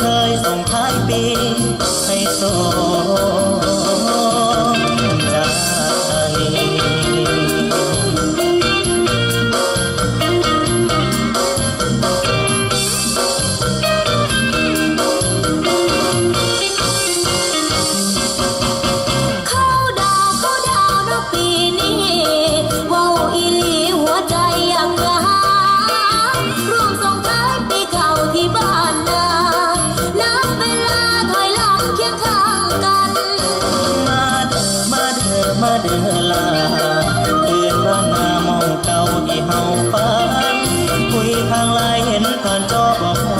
ชยส่งท้ายปีให้โง เด้อลาเดือนระนหน้ามองเก่าที่เฮาฟันคุยทางไลน์เห็นผ่านจอบอก